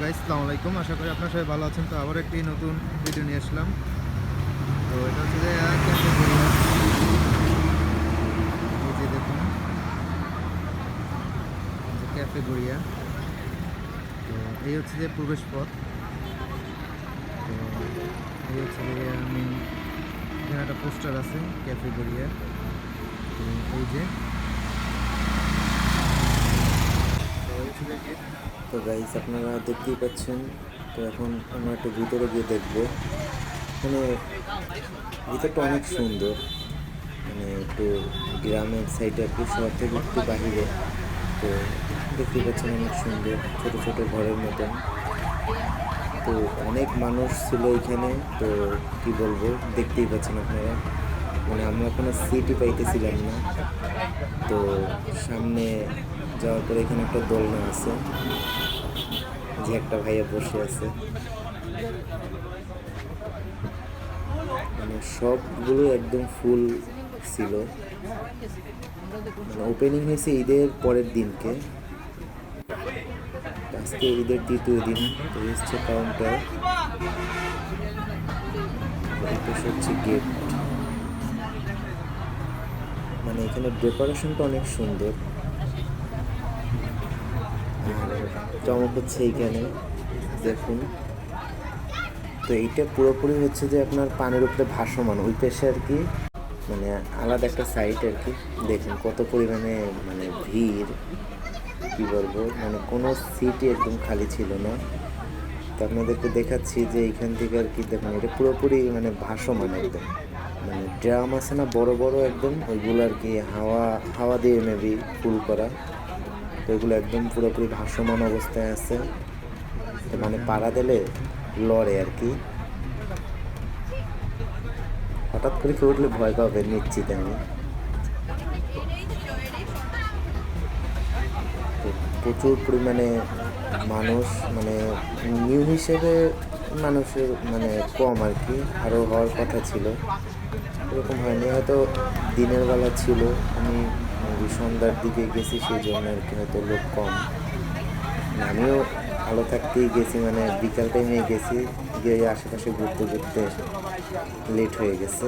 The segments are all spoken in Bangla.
গাইস আসসালামু আলাইকুম। আশা করি আপনারা সবাই ভালো আছেন। তো আবার একটি নতুন ভিডিও নিয়ে আসলাম। তো এটা হচ্ছে যে ক্যাফে দেখুন ক্যাফে গড়িয়া। তো এই হচ্ছে যে প্রবেশ পথ। তো এই হচ্ছে যে আমি এখানে একটা পোস্টার আছে ক্যাফে গড়িয়া। তো এই যে তো এই হচ্ছে যে gate। তো গাইস আপনারা দেখতেই পাচ্ছেন, তো এখন আমরা একটু ভিতরে গিয়ে দেখব। মানে ভিতরটা অনেক সুন্দর। মানে একটু গ্রামের সাইডে কি, শহর থেকে একটু বাহিরে। তো দেখতেই পাচ্ছেন অনেক সুন্দর, ছোট ছোট ঘরের মতন। তো অনেক মানুষ ছিল এখানে, তো কি বলব, দেখতেই পাচ্ছেন আপনারা। মানে আমরা কোনো সিটি পাইতেছিলাম না। তো সামনে যাওয়ার পরে এখানে একটা দোলনা আছে। যে একটা ভাইয়া বসে আছে। মানে সবগুলো একদম ফুল ছিল। মানে ওপেনিং হয়েছে ঈদের পরের দিনকে। আজকে ঈদের দ্বিতীয় দিন, তো হচ্ছে কাউন্টার হচ্ছে গেট মানে এখানে ডেকোরেশনটা অনেক সুন্দর। চমক হচ্ছে এইখানে, দেখুন। তো এইটা পুরোপুরি হচ্ছে যে আপনার পানির উপরে ভাসমান, ওই পাশে আর কি মানে আলাদা একটা সাইট আর কি। দেখুন কত পরিমাণে মানে ভিড়, কি বলব মানে কোনো সিটই একদম খালি ছিল না। তো আপনাদেরকে দেখাচ্ছি যে এইখান থেকে আর কি, দেখুন, এটা পুরোপুরি মানে ভাসমান একদম। মানে ড্রাম আছে না, বড় বড় একদম, ওইগুলো আর কি হাওয়া হাওয়া দিয়ে মেবি ফুল করা। তো এগুলো একদম পুরোপুরি ভাসমান অবস্থায় আছে। মানে পাড়া দিলে লড়ে আর কি। হঠাৎ করে কেউ উঠলে ভয় পাবে, নিশ্চিত আমি। প্রচুর পরিমাণে মানুষ মানে নিউ হিসেবে মানুষের মানে কম আর কি আরও হওয়ার কথা ছিল। এরকম হয়নি, হয়তো দিনের বেলা ছিল। আমি সন্ধ্যার দিকে গেছি সেই জন্য আর কি হয়তো লোক কম। আমিও ভালো থাকতেই গেছি মানে বিকাল টাইমে গেছি, গিয়ে আশেপাশে ঘুরতে ঘুরতে লেট হয়ে গেছে।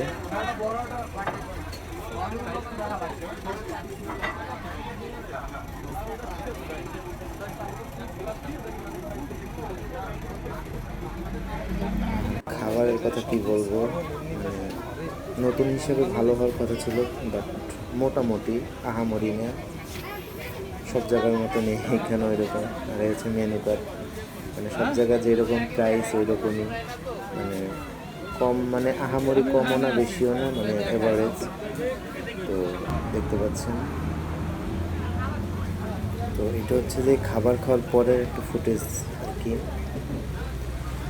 খাবারের কথা কি বলব? মানে নতুন হিসেবে ভালো হওয়ার কথা ছিল বাট মোটামুটি আহামরি না সব জায়গার মতো নেই এখানে ওই রকম আর হচ্ছে মেনু কার্ড মানে সব জায়গায় যেরকম প্রাইস ওই রকমই মানে কম মানে আহামরি কমও না, বেশিও না মানে এভারেজ তো দেখতে পাচ্ছেন। তো এটা হচ্ছে যে খাবার খাওয়ার পরের একটু ফুটেজ আর কি।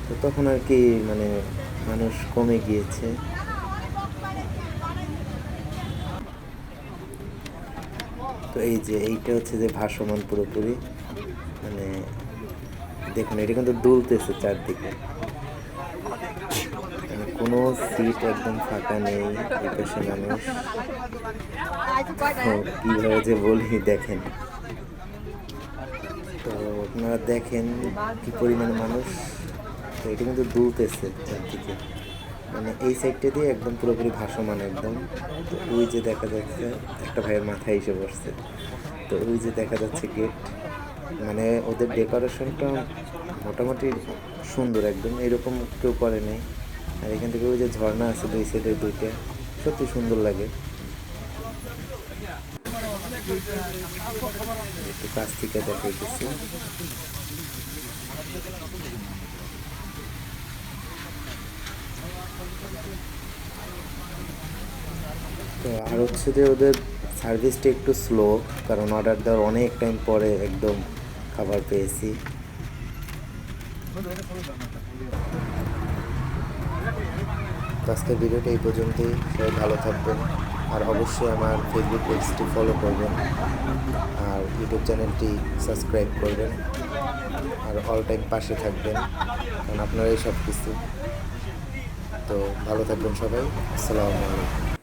তো তখন আর কি মানে মানুষ কমে গিয়েছে। তো এই যে এইটা হচ্ছে যে ভাসমান পুরোপুরি। মানে দেখুন, এটা কিন্তু দুলতেছে চারদিকে। মানে কোনো সিট একদম ফাঁকা নেই, এই পাশে মানুষ। তো কীভাবে যে বলি, দেখেন। তো আপনারা দেখেন কি পরিমাণে মানুষ। তো এটা কিন্তু দুলতেছে চারদিকে। মানে এই সাইডটা দিয়ে একদম পুরোপুরি ভাসমান একদম। তো ওই যে দেখা যাচ্ছে, একটা ভাইয়ের মাথায় এসে বসছে তো ওই যে দেখা যাচ্ছে গেট মানে ওদের ডেকোরেশনটা মোটামুটি সুন্দর একদম, এরকম কেউ করে নেই। আর এখান থেকে ওই যে ঝর্ণা আছে দুই সাইডে দুইটা, সত্যি সুন্দর লাগে। একটু কাছ থেকে দেখাইতেছি। তো আর হচ্ছে যে ওদের সার্ভিসটা একটু স্লো কারণ অর্ডার দেওয়ার অনেক টাইম পরে একদম খাবার পেয়েছি। আজকের ভিডিওটা এই পর্যন্তই। সবাই ভালো থাকবেন। আর অবশ্যই আমার ফেসবুক পেজটি ফলো করবেন। আর ইউটিউব চ্যানেলটি সাবস্ক্রাইব করবেন। আর অল টাইম পাশে থাকবেন। কারণ আপনারাই সব কিছু তো ভালো থাকবেন সবাই। আসসালামু আলাইকুম।